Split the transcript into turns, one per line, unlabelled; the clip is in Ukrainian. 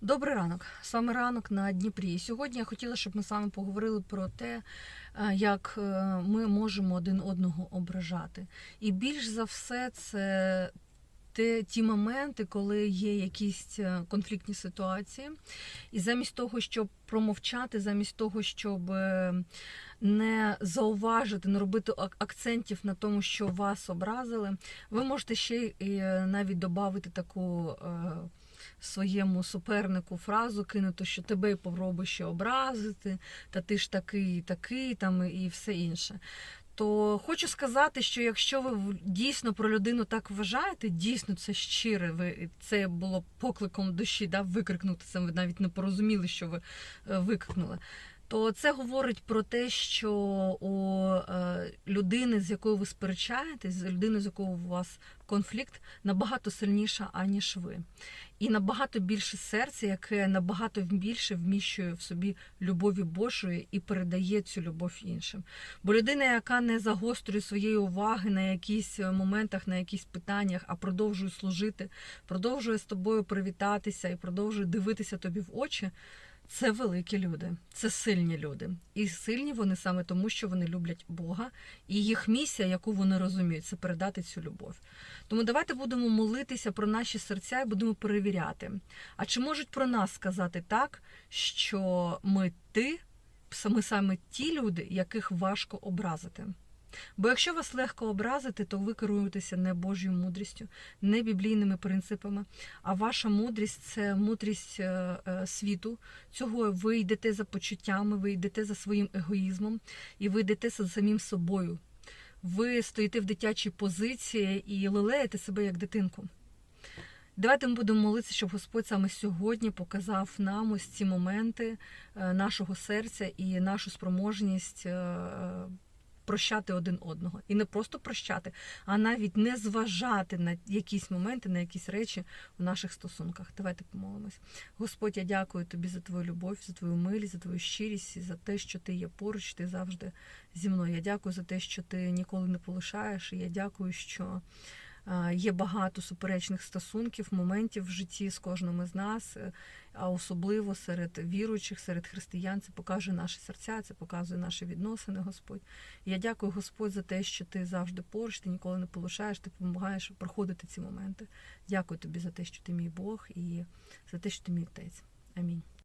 Добрий ранок. Саме ранок на Дніпрі. Сьогодні я хотіла, щоб ми з вами поговорили про те, е, як е, ми можемо один одного ображати. І більш за все, це те, ті моменти, коли є якісь е, конфліктні ситуації. І замість того, щоб промовчати, замість того, щоб е, не зауважити, не робити акцентів на тому, що вас образили, ви можете ще й е, навіть додати таку. своєму супернику фразу кинути, що тебе попробуй ще образити, та ти ж такий, такий, там і все інше. То хочу сказати, що якщо ви дійсно про людину так вважаєте, дійсно це щире, ви це було покликом душі, да, викрикнути це. Ви навіть не порозуміли, що ви е, викрикнули. То це говорить про те, що у е, людини, з якою ви сперечаєтесь, з людиною, з якою у вас конфлікт, набагато сильніша, аніж ви і набагато більше серця, яке набагато більше вміщує в собі любові Божої і передає цю любов іншим. Бо людина, яка не загострює своєї уваги на якісь е, моментах, на якісь питаннях, а продовжує служити, продовжує з тобою привітатися і продовжує дивитися тобі в очі. Це великі люди, це сильні люди. І сильні вони саме тому, що вони люблять Бога, і їх місія, яку вони розуміють, це передати цю любов. Тому давайте будемо молитися про наші серця і будемо перевіряти. А чи можуть про нас сказати так, що ми ти, ми саме ті люди, яких важко образити? Бо якщо вас легко образити, то ви керуєтеся не Божою мудрістю, не біблійними принципами, а ваша мудрість це мудрість е, е, світу. Цього ви йдете за почуттями, ви йдете за своїм егоїзмом і ви йдете за самим собою. Ви стоїте в дитячій позиції і лелеєте себе як дитинку. Давайте ми будемо молитися, щоб Господь саме сьогодні показав нам ось ці моменти е, нашого серця і нашу спроможність прощати один одного. І не просто прощати, а навіть не зважати на якісь моменти, на якісь речі у наших стосунках. Давайте помолимось. Господь, я дякую тобі за твою любов, за твою милість, за твою щирість, за те, що ти є поруч, ти завжди зі мною. Я дякую за те, що ти ніколи не полишаєш. І я дякую, що є багато суперечних стосунків, моментів в житті з кожним із нас, е, а особливо серед віруючих, серед християн. Це показує наші серця, це показує наші відносини, Господь. Я дякую, Господь, за те, що ти завжди поруч, ти ніколи не полишаєш, ти допомагаєш проходити ці моменти. Дякую тобі за те, що ти мій Бог, і за те, що ти мій отець. Амінь.